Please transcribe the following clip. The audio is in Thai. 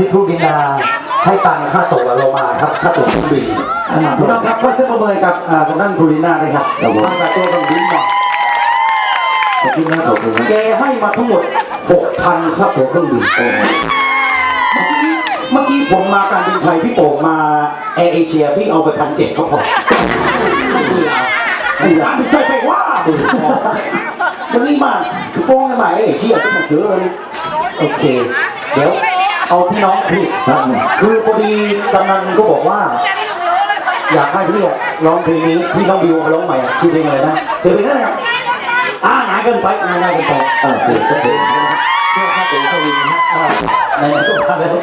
ท่านกำนันที่ทูดินาให้ตังค่าตั๋วเรามาครับค่าตั๋วเครื่องบินพี่น้องครับก็เซ็นประเมินกับอ่ากำนันทูดินาเลยครับให้มาตัวเครื่องบินมาขอบคุณนะขอบคุณนะแกให้มาทั้งหมด6,000ค่าตั๋วเครื่องบินโอ้โหเมื่อกี้เมื่อกี้ผมมาการบินไทยพี่โป่งมาแอร์เอเชียพี่เอาไปพันเจ็ดก็พอไม่ดีแล้วไอ้ร้านไม่ใช่ไปว่าเมื่อกี้มาพี่โป่งให้มาแอร์เอเชียที่มาเจอเลยโอเค เดี๋ยวเอาพี่น้องพี่คือพอดีกำนันก็บอกว่า อยากให้พี่อะร้องเพลงนี้ที่น้องบิวร้องใหม่ชื่อเพลงอะไรนะเจอเพลงนั้นนะครับอ่าหายเกินไปอ่าง่ายเกินไปเออเปิดสักเพลงนะครับเพื่อค่าตัวเครื่องบินนะฮะอ่าไหนก็มาแล้ว